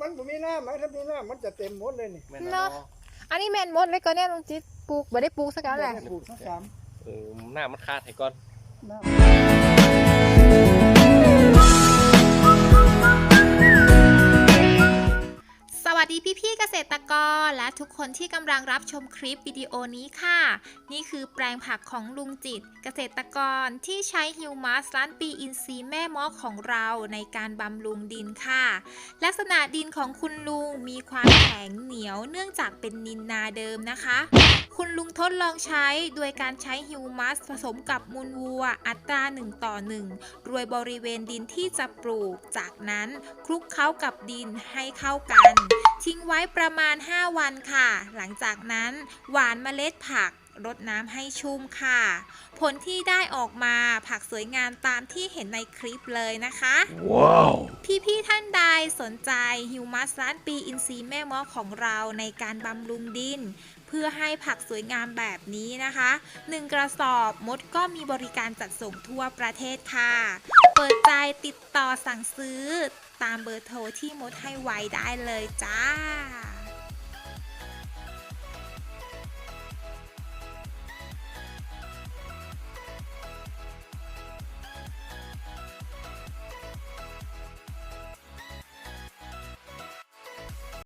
มันบ่มีน้ำไหมถ้ามีน้ำมันจะเต็มหมดเลยนี่แม่นเนาะเนาะอันนี้แมนหมดเลยก็เนี่ยลุงจิตปลูกบ่ได้ปลูกสักแล้วแหละบ่ได้ปลูกสักสาม เออหน้ามันขาดให้ก่อน น้ำ สวัสดีพี่ๆเกษตรกรและทุกคนที่กำลังรับชมคลิปวิดีโอนี้ค่ะ นี่คือแปลงผักของลุงจิต เกษตรกรที่ใช้ฮิวมัสล้านปีอินทรีย์แม่มอของเราในการบำรุงดินค่ะ ลักษณะดินของคุณลุงมีความแข็งเหนียวเนื่องจากเป็นนินนาเดิมนะคะ คุณลุงทดลองใช้โดยการใช้ฮิวมัสผสมกับมูลวัว อัตรา1ต่อ1รวยบริเวณดินที่จะปลูก จากนั้นคลุกเคล้ากับดินให้เข้ากัน ทิ้งไว้ประมาณ 5 วันค่ะ หลังจากนั้นหวานเมล็ดผักรดน้ำให้ชุ่มค่ะ ผลที่ได้ออกมาผักสวยงามตามที่เห็นในคลิปเลยนะคะ ว้าว พี่ๆท่านใดสนใจฮิวมัสล้านปีอินทรีย์แม่หมอของเราในการบำรุงดิน เพื่อให้ผักสวยงามแบบนี้นะคะ 1 กระสอบมดก็มีบริการจัดส่งทั่วประเทศค่ะ เปิดใจ ติดต่อสั่งซื้อตามเบอร์โทรที่มดให้ไว้ได้เลยจ้า